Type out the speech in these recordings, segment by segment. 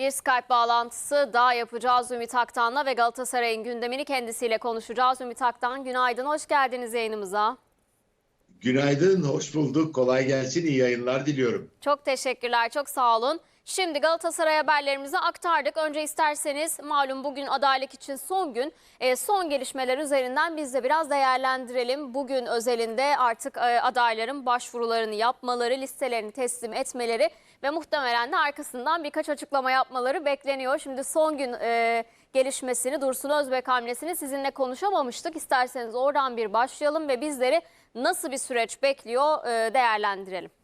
Bir Skype bağlantısı daha yapacağız Ümit Aktan'la ve Galatasaray'ın gündemini kendisiyle konuşacağız. Ümit Aktan günaydın, hoş geldiniz yayınımıza. Günaydın, hoş bulduk. Kolay gelsin, iyi yayınlar diliyorum. Çok teşekkürler, çok sağ olun. Şimdi Galatasaray haberlerimizi aktardık. Önce isterseniz malum bugün adaylık için son gün. E, son gelişmeler üzerinden biz de biraz değerlendirelim. Bugün özelinde artık e, adayların başvurularını yapmaları, listelerini teslim etmeleri ve muhtemelen de arkasından birkaç açıklama yapmaları bekleniyor. Şimdi son gün e, gelişmesini, Dursun Özbek hamlesini sizinle konuşamamıştık. İsterseniz oradan bir başlayalım ve bizleri nasıl bir süreç bekliyor değerlendirelim.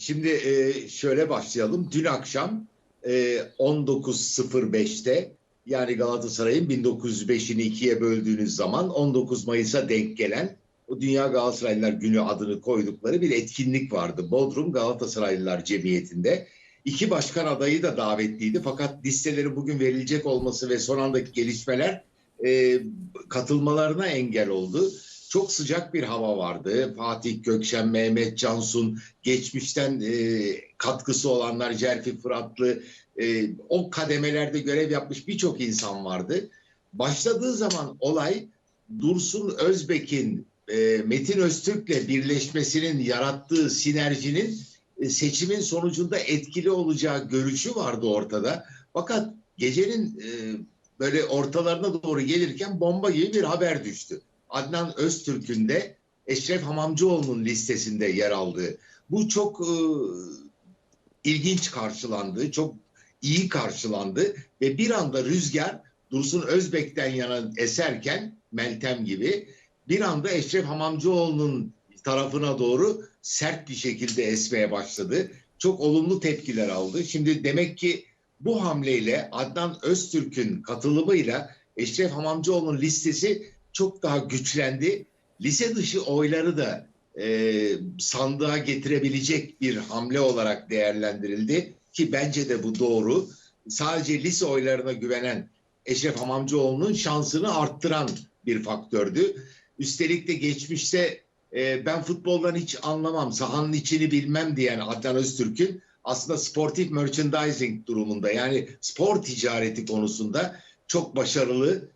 Şimdi e, şöyle başlayalım. Dün akşam e, 19.05'te yani Galatasaray'ın 1905'ini ikiye böldüğünüz zaman 19 Mayıs'a denk gelen o Dünya Galatasaraylılar Günü adını koydukları bir etkinlik vardı. Bodrum Galatasaraylılar Cemiyeti'nde. İki başkan adayı da davetliydi fakat listeleri bugün verilecek olması ve son andaki gelişmeler e, katılmalarına engel oldu. Çok sıcak bir hava vardı. Fatih Gökşen, Mehmet Cansun, geçmişten e, katkısı olanlar, Cerfi Fıratlı, e, o kademelerde görev yapmış birçok insan vardı. Başladığı zaman olay Dursun Özbek'in e, Metin Öztürk'le birleşmesinin yarattığı sinerjinin e, seçimin sonucunda etkili olacağı görüşü vardı ortada. Fakat gecenin e, böyle ortalarına doğru gelirken bomba gibi bir haber düştü. Adnan Öztürk'ün de Eşref Hamamcıoğlu'nun listesinde yer aldığı. Bu çok e, ilginç karşılandı, çok iyi karşılandı ve bir anda rüzgar Dursun Özbek'ten yana eserken Meltem gibi bir anda Eşref Hamamcıoğlu'nun tarafına doğru sert bir şekilde esmeye başladı. Çok olumlu tepkiler aldı. Şimdi demek ki bu hamleyle Adnan Öztürk'ün katılımıyla Eşref Hamamcıoğlu'nun listesi çok daha güçlendi. Lise dışı oyları da e, sandığa getirebilecek bir hamle olarak değerlendirildi ki bence de bu doğru. Sadece lise oylarına güvenen Eşref Hamamcıoğlu'nun şansını arttıran bir faktördü. Üstelik de geçmişte e, ben futboldan hiç anlamam, sahanın içini bilmem diyen Adnan Öztürk'ün aslında sportif merchandising durumunda yani spor ticareti konusunda çok başarılı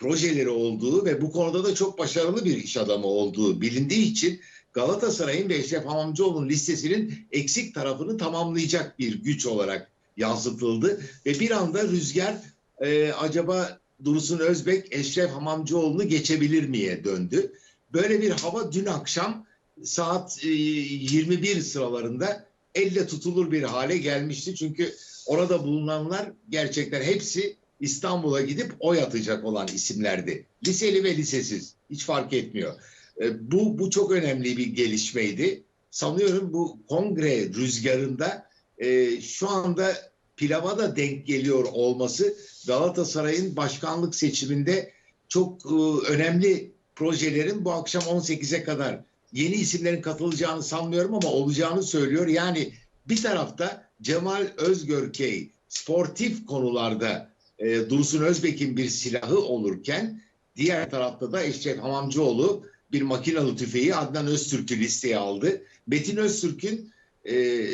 projeleri olduğu ve bu konuda da çok başarılı bir iş adamı olduğu bilindiği için Galatasaray'ın ve Eşref Hamamcıoğlu'nun listesinin eksik tarafını tamamlayacak bir güç olarak yansıtıldı. Ve bir anda rüzgar e, acaba Dursun Özbek Eşref Hamamcıoğlu'nu geçebilir miye döndü. Böyle bir hava dün akşam saat e, 21 sıralarında elle tutulur bir hale gelmişti. Çünkü orada bulunanlar gerçekten hepsi İstanbul'a gidip oy atacak olan isimlerdi. Liseli ve lisesiz hiç fark etmiyor. E, bu, bu çok önemli bir gelişmeydi. Sanıyorum bu kongre rüzgarında e, şu anda pilava da denk geliyor olması Galatasaray'ın başkanlık seçiminde çok e, önemli projelerin bu akşam 18'e kadar yeni isimlerin katılacağını sanmıyorum ama olacağını söylüyor. Yani bir tarafta Cemal Özgörkey sportif konularda e, Dursun Özbek'in bir silahı olurken diğer tarafta da Eşref Hamamcıoğlu bir makinalı tüfeği Adnan Öztürk'ü listeye aldı. Metin Öztürk'ün e,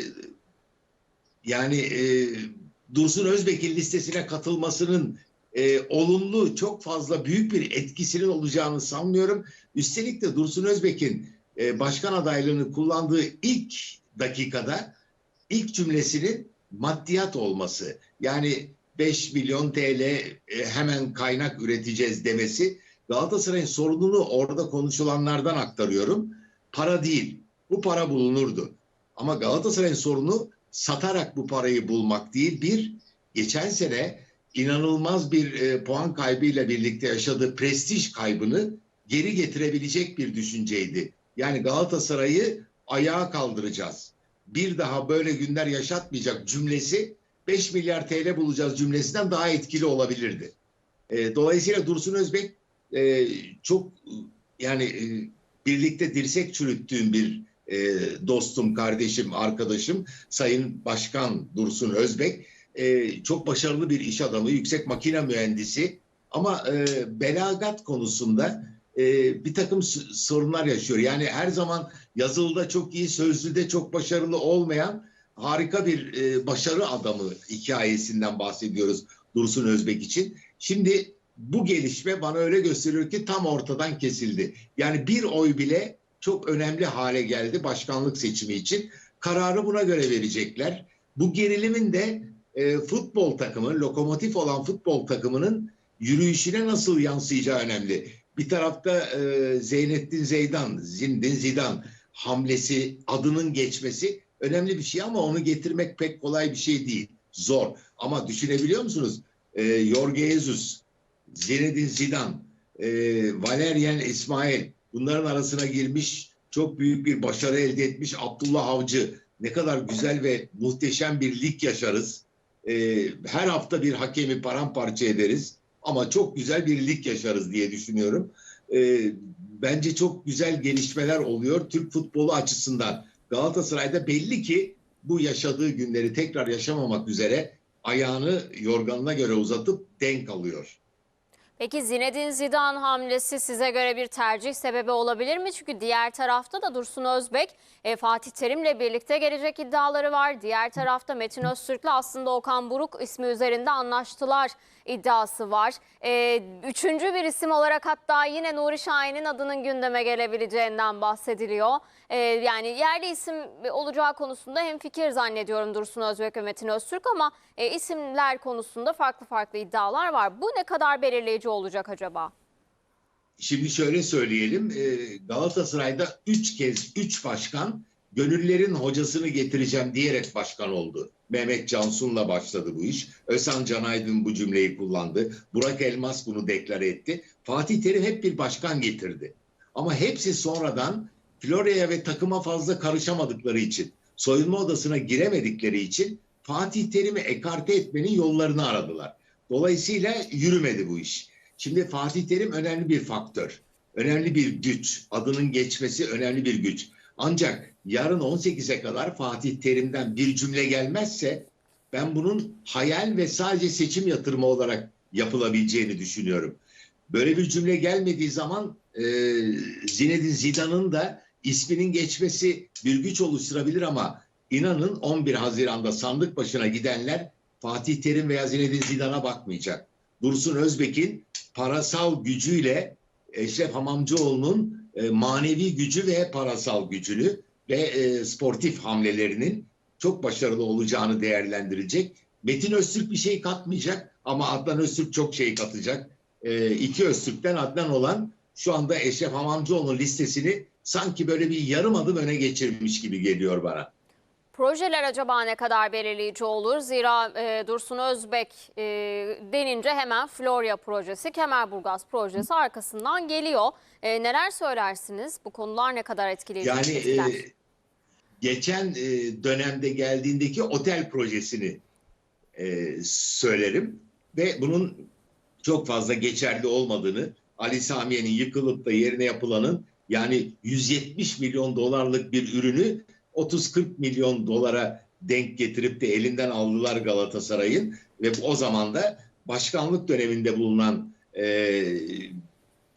yani e, Dursun Özbek'in listesine katılmasının e, olumlu çok fazla büyük bir etkisinin olacağını sanmıyorum. Üstelik de Dursun Özbek'in e, başkan adaylığını kullandığı ilk dakikada ilk cümlesinin maddiyat olması. Yani 5 milyon TL e, hemen kaynak üreteceğiz demesi Galatasaray'ın sorununu orada konuşulanlardan aktarıyorum. Para değil. Bu para bulunurdu. Ama Galatasaray'ın sorunu satarak bu parayı bulmak değil. Bir, geçen sene inanılmaz bir e, puan kaybıyla birlikte yaşadığı prestij kaybını geri getirebilecek bir düşünceydi. Yani Galatasaray'ı ayağa kaldıracağız. Bir daha böyle günler yaşatmayacak cümlesi 5 milyar TL bulacağız cümlesinden daha etkili olabilirdi. E, dolayısıyla Dursun Özbek e, çok yani e, birlikte dirsek çürüttüğüm bir e, dostum, kardeşim, arkadaşım Sayın Başkan Dursun Özbek. E, çok başarılı bir iş adamı, yüksek makine mühendisi ama e, belagat konusunda e, bir takım sorunlar yaşıyor. Yani her zaman yazılıda çok iyi, sözlüde çok başarılı olmayan harika bir e, başarı adamı hikayesinden bahsediyoruz Dursun Özbek için. Şimdi bu gelişme bana öyle gösteriyor ki tam ortadan kesildi. Yani bir oy bile çok önemli hale geldi başkanlık seçimi için. Kararı buna göre verecekler. Bu gerilimin de e, futbol takımı, lokomotif olan futbol takımının yürüyüşüne nasıl yansıyacağı önemli. Bir tarafta e, Zeynettin Zeydan, Zindin Zidan hamlesi, adının geçmesi önemli bir şey ama onu getirmek pek kolay bir şey değil. Zor. Ama düşünebiliyor musunuz? E, Jorge Jesus, Zinedine Zidane, e, Valerian İsmail bunların arasına girmiş çok büyük bir başarı elde etmiş Abdullah Avcı. Ne kadar güzel ve muhteşem bir lig yaşarız. E, her hafta bir hakemi paramparça ederiz ama çok güzel bir lig yaşarız diye düşünüyorum. E, bence çok güzel gelişmeler oluyor Türk futbolu açısından. Galatasaray'da belli ki bu yaşadığı günleri tekrar yaşamamak üzere ayağını yorganına göre uzatıp denk alıyor. Peki Zinedine Zidane hamlesi size göre bir tercih sebebi olabilir mi? Çünkü diğer tarafta da Dursun Özbek e, Fatih Terim'le birlikte gelecek iddiaları var. Diğer tarafta Metin Öztürk'le aslında Okan Buruk ismi üzerinde anlaştılar iddiası var. E, üçüncü bir isim olarak hatta yine Nuri Şahin'in adının gündeme gelebileceğinden bahsediliyor. E, yani yerli isim olacağı konusunda hem fikir zannediyorum Dursun Özbek ve Metin Öztürk ama e, isimler konusunda farklı farklı iddialar var. Bu ne kadar belirleyici olacak acaba? Şimdi şöyle söyleyelim. e, Galatasaray'da üç kez üç başkan gönüllerin hocasını getireceğim diyerek başkan oldu. Mehmet Cansun'la başladı bu iş. Özhan Canaydın bu cümleyi kullandı. Burak Elmas bunu deklare etti. Fatih Terim hep bir başkan getirdi. Ama hepsi sonradan Florya'ya ve takıma fazla karışamadıkları için, soyunma odasına giremedikleri için Fatih Terim'i ekarte etmenin yollarını aradılar. Dolayısıyla yürümedi bu iş. Şimdi Fatih Terim önemli bir faktör. Önemli bir güç. Adının geçmesi önemli bir güç. Ancak yarın 18'e kadar Fatih Terim'den bir cümle gelmezse ben bunun hayal ve sadece seçim yatırımı olarak yapılabileceğini düşünüyorum. Böyle bir cümle gelmediği zaman e, Zinedine Zidane'ın da isminin geçmesi bir güç oluşturabilir ama inanın 11 Haziran'da sandık başına gidenler Fatih Terim veya Zinedine Zidane'a bakmayacak. Dursun Özbek'in parasal gücüyle Eşref Hamamcıoğlu'nun e, manevi gücü ve parasal gücünü ve e, sportif hamlelerinin çok başarılı olacağını değerlendirecek. Metin Öztürk bir şey katmayacak ama Adnan Öztürk çok şey katacak. E, iki Öztürk'ten Adnan olan şu anda Eşref Hamamcıoğlu'nun listesini sanki böyle bir yarım adım öne geçirmiş gibi geliyor bana. Projeler acaba ne kadar belirleyici olur? Zira e, Dursun Özbek e, denince hemen Florya projesi, Kemerburgaz projesi arkasından geliyor. E, neler söylersiniz? Bu konular ne kadar etkileyici? Yani etkiler? e, geçen e, dönemde geldiğindeki otel projesini e, söylerim ve bunun çok fazla geçerli olmadığını, Ali Samiye'nin yıkılıp da yerine yapılanın yani 170 milyon dolarlık bir ürünü 30-40 milyon dolara denk getirip de elinden aldılar Galatasaray'ın ve o zaman da başkanlık döneminde bulunan e,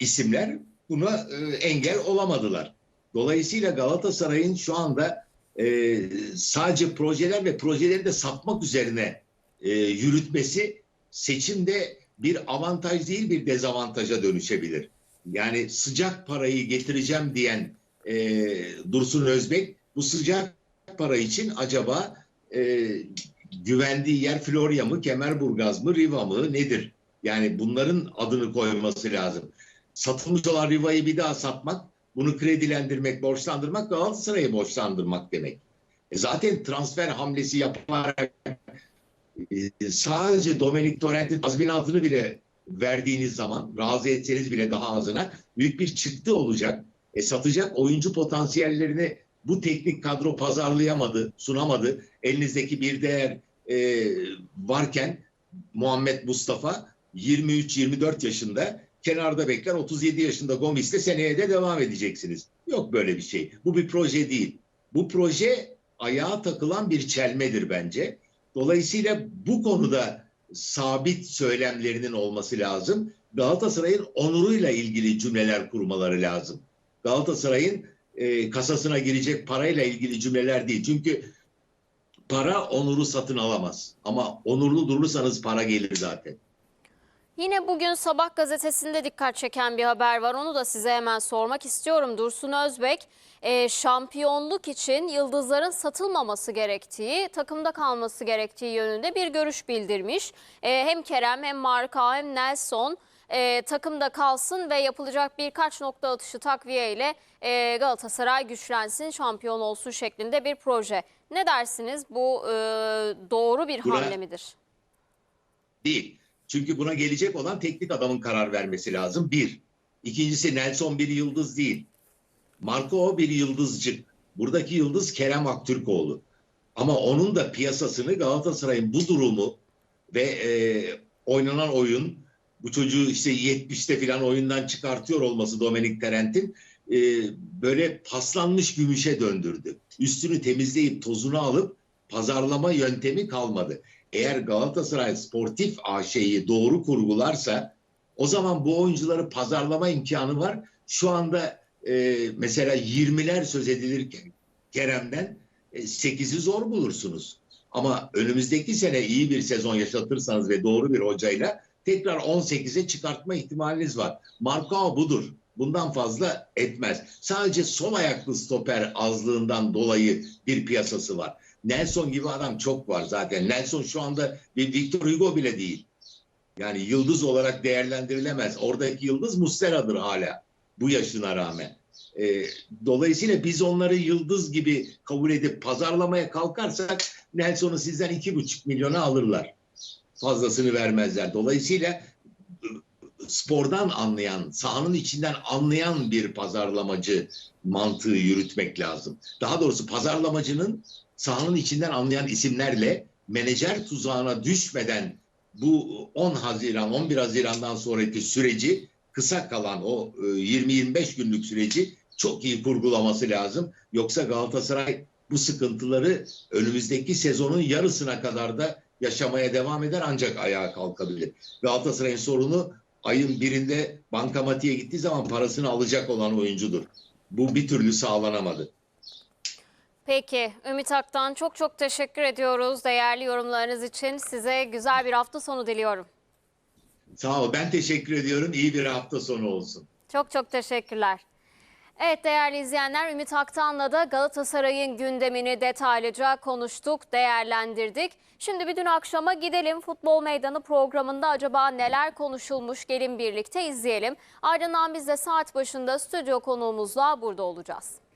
isimler buna e, engel olamadılar. Dolayısıyla Galatasaray'ın şu anda e, sadece projeler ve projeleri de satmak üzerine e, yürütmesi seçimde bir avantaj değil bir dezavantaja dönüşebilir. Yani sıcak parayı getireceğim diyen e, Dursun Özbek bu sıcak para için acaba e, güvendiği yer Florya mı, Kemerburgaz mı, Riva mı nedir? Yani bunların adını koyması lazım. Satılmış olan Riva'yı bir daha satmak, bunu kredilendirmek, borçlandırmak Galatasaray'ı borçlandırmak demek. E zaten transfer hamlesi yaparak e, sadece Dominik Torrent'in tazminatını bile verdiğiniz zaman, razı etseniz bile daha azına büyük bir çıktı olacak. E, satacak oyuncu potansiyellerini bu teknik kadro pazarlayamadı, sunamadı. Elinizdeki bir değer e, varken Muhammed Mustafa 23-24 yaşında kenarda bekler 37 yaşında Gomis'le seneye de devam edeceksiniz. Yok böyle bir şey. Bu bir proje değil. Bu proje ayağa takılan bir çelmedir bence. Dolayısıyla bu konuda sabit söylemlerinin olması lazım. Galatasaray'ın onuruyla ilgili cümleler kurmaları lazım. Galatasaray'ın e, kasasına girecek parayla ilgili cümleler değil. Çünkü Para onuru satın alamaz. Ama onurlu durursanız para gelir zaten. Yine bugün Sabah gazetesinde dikkat çeken bir haber var. Onu da size hemen sormak istiyorum. Dursun Özbek e, şampiyonluk için yıldızların satılmaması gerektiği, takımda kalması gerektiği yönünde bir görüş bildirmiş. E, hem Kerem hem Marka hem Nelson e, takımda kalsın ve yapılacak birkaç nokta atışı takviye ile e, Galatasaray güçlensin, şampiyon olsun şeklinde bir proje. Ne dersiniz? Bu e, doğru bir Buna- hamle midir? Değil. Çünkü buna gelecek olan teknik adamın karar vermesi lazım. Bir. İkincisi Nelson bir yıldız değil. Marco bir yıldızcık. Buradaki yıldız Kerem Aktürkoğlu. Ama onun da piyasasını Galatasaray'ın bu durumu ve e, oynanan oyun bu çocuğu işte 70'te falan oyundan çıkartıyor olması Dominik Terent'in e, böyle paslanmış gümüşe döndürdü. Üstünü temizleyip tozunu alıp pazarlama yöntemi kalmadı. Eğer Galatasaray Sportif AŞ'yi doğru kurgularsa o zaman bu oyuncuları pazarlama imkanı var. Şu anda e, mesela 20'ler söz edilirken Kerem'den e, 8'i zor bulursunuz. Ama önümüzdeki sene iyi bir sezon yaşatırsanız ve doğru bir hocayla tekrar 18'e çıkartma ihtimaliniz var. Markao budur. Bundan fazla etmez. Sadece sol ayaklı stoper azlığından dolayı bir piyasası var. Nelson gibi adam çok var zaten. Nelson şu anda bir Victor Hugo bile değil. Yani yıldız olarak değerlendirilemez. Oradaki yıldız Muslera'dır hala bu yaşına rağmen. Ee, dolayısıyla biz onları yıldız gibi kabul edip pazarlamaya kalkarsak Nelson'u sizden iki buçuk milyona alırlar. Fazlasını vermezler. Dolayısıyla ıı, spordan anlayan, sahanın içinden anlayan bir pazarlamacı mantığı yürütmek lazım. Daha doğrusu pazarlamacının sahanın içinden anlayan isimlerle menajer tuzağına düşmeden bu 10 Haziran, 11 Haziran'dan sonraki süreci kısa kalan o e, 20-25 günlük süreci çok iyi kurgulaması lazım. Yoksa Galatasaray bu sıkıntıları önümüzdeki sezonun yarısına kadar da yaşamaya devam eder ancak ayağa kalkabilir. Galatasaray'ın sorunu ayın birinde bankamatiğe gittiği zaman parasını alacak olan oyuncudur. Bu bir türlü sağlanamadı. Peki Ümit Aktan çok çok teşekkür ediyoruz değerli yorumlarınız için. Size güzel bir hafta sonu diliyorum. Sağ ol. Ben teşekkür ediyorum. İyi bir hafta sonu olsun. Çok çok teşekkürler. Evet değerli izleyenler Ümit Aktan'la da Galatasaray'ın gündemini detaylıca konuştuk, değerlendirdik. Şimdi bir dün akşama gidelim Futbol Meydanı programında acaba neler konuşulmuş gelin birlikte izleyelim. Ardından biz de saat başında stüdyo konuğumuzla burada olacağız.